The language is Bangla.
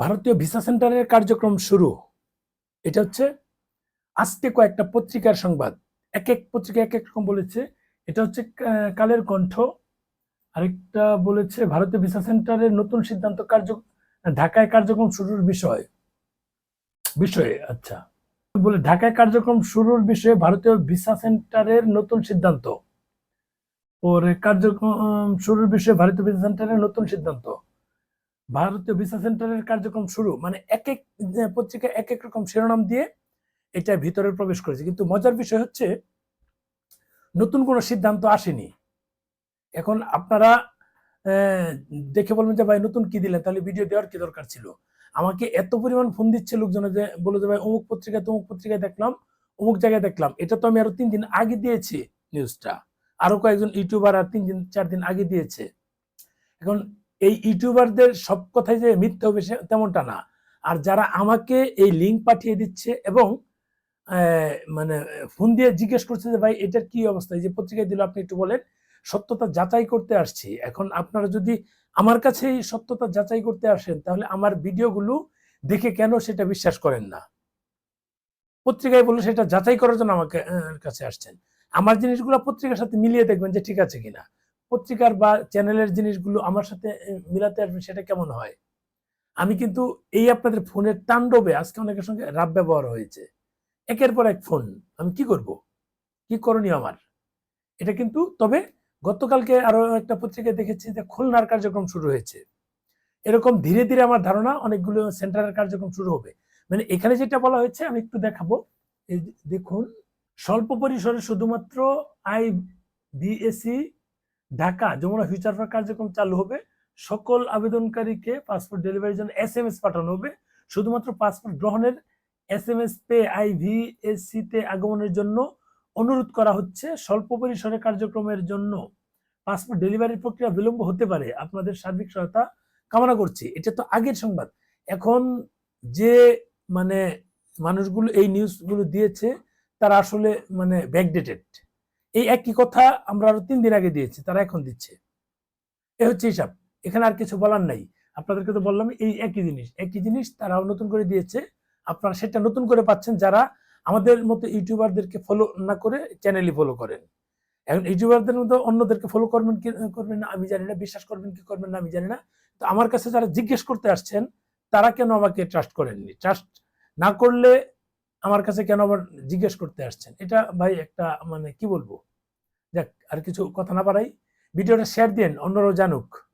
ভারতীয় ভিসা সেন্টারের কার্যক্রম শুরু। এটা হচ্ছে, আজকে কয়েকটা পত্রিকার সংবাদ। এক এক পত্রিকা এক এক রকম বলেছে। এটা হচ্ছে কালের কণ্ঠ। আরেকটা বলেছে, ভারতীয় ভিসা সেন্টারের নতুন সিদ্ধান্ত কার্য, ঢাকায় কার্যক্রম শুরুর বিষয়। বিষয়ে আচ্ছা। বলে, ঢাকায় কার্যক্রম শুরুর বিষয়ে ভারতীয় ভিসা সেন্টারের নতুন সিদ্ধান্ত। পরে কার্যক্রম শুরুর বিষয়ে ভারতীয় ভিসা সেন্টারের নতুন সিদ্ধান্ত। ভারতীয় ভিসা সেন্টারের কার্যক্রম শুরু মানে এক এক পত্রিকা এক এক রকম শিরোনাম দিয়ে এটা ভিতরে প্রবেশ করেছে। কিন্তু মজার বিষয় হচ্ছে, নতুন কোনো সিদ্ধান্ত আসেনি। এখন আপনারা দেখে বলবেন যে, ভাই, নতুন কি দিলেন? তাহলে ভিডিও দেওয়ার কি দরকার ছিল? আমাকে এত পরিমাণ ফোন দিচ্ছে লোকজন যে বলে যে, ভাই, অমুক পত্রিকায় তমুক পত্রিকায় দেখলাম, অমুক জায়গায় দেখলাম। এটা তো আমি আরও তিন দিন আগে দিয়েছি নিউজটা। আরও কয়েকজন ইউটিউবার আর তিন দিন, চার দিন আগে দিয়েছে। এখন এই ইউটিউবারদের সব কথাই যে মিথ্যে হবে সে- তেমনটা না। আর যারা আমাকে এই লিঙ্ক পাঠিয়ে দিচ্ছে এবং মানে ফোন দিয়ে জিজ্ঞেস করছে যে, ভাই, এটার কি অবস্থা? এই যে পত্রিকায় দিল, আপনি একটু বলেন, সত্যতা যাচাই করতে আসছি। এখন আপনারা যদি আমার কাছে এই সত্যতা যাচাই করতে আসেন, তাহলে আমার ভিডিওগুলো দেখে কেন সেটা বিশ্বাস করেন না? পত্রিকায় বলে সেটা যাচাই করার জন্য আমাকে কাছে আসছেন। আমার জিনিসগুলো পত্রিকার সাথে মিলিয়ে দেখবেন যে ঠিক আছে কিনা। পত্রিকার বা চ্যানেলের জিনিসগুলো আমার সাথে মিলাতে আসবেন সেটা কেমন হয়? আমি কিন্তু এই আপনাদের ফোনের তাণ্ডবে আজকে অনেকের সঙ্গে রাব ব্যবহার হয়েছে। একের পর এক ফোন। আমি কি করব? কি করণীয় আমার? এটা কিন্তু, তবে গতকালকে আরও একটা পত্রিকায় দেখেছি যে খুলনার কার্যক্রম শুরু হয়েছে। এরকম ধীরে ধীরে আমার ধারণা অনেকগুলো সেন্টারের কার্যক্রম শুরু হবে। মানে এখানে যেটা বলা হয়েছে, আমি একটু দেখাবো। দেখুন, স্বল্প পরিসরে শুধুমাত্র I BAC Dhaka Jamuna future park কার্যক্রম চালু হবে। সকল আবেদনকারীকে পাসপোর্ট ডেলিভারির জন্য এস এম এস পাঠানো হবে। শুধুমাত্র পাসপোর্ট গ্রহণের S M S pay I VSC তে আগমনের জন্য অনুরোধ করা হচ্ছে। স্বল্প পরিসরে কার্যক্রমের জন্য পাসপোর্ট ডেলিভারির প্রক্রিয়া বিলম্ব হতে পারে। আপনাদের সার্বিক সহায়তা কামনা করছি। এটা তো আগের সংবাদ। এখন যে মানে মানুষগুলো এই নিউজগুলো দিয়েছে, তারা আসলে মানে ব্যাকডেটেড এই একই কথা আমরা আরও তিন দিন আগে দিয়েছি, তারা এখন দিচ্ছে। এ হচ্ছে হিসাব। এখানে আর কিছু বলার নাই। আপনাদেরকে তো বললাম, এই একই জিনিস। একই জিনিস তারাও নতুন করে দিয়েছে। আপনারা সেটা নতুন করে পাচ্ছেন যারা আমাদের মতো ইউটিউবারদেরকে ফলো না করে চ্যানেলই ফলো করেন। এখন ইউটিউবারদের মতো অন্যদেরকে ফলো করবেন কি, করবেন না, আমি জানি না, বিশ্বাস করবেন কি, করবেন না, আমি জানি না। তো আমার কাছে যারা জিজ্ঞেস করতে আসছেন, তারা কেন আমাকে ট্রাস্ট করেননি? ট্রাস্ট না করলে আমার কাছে কেন আবার জিজ্ঞেস করতে আসছেন? এটা ভাই একটা মানে কি বলব? দেখ আর কিছু কথা না পারাই ভিডিওটা শেয়ার দিন অন্যরাও জানুক।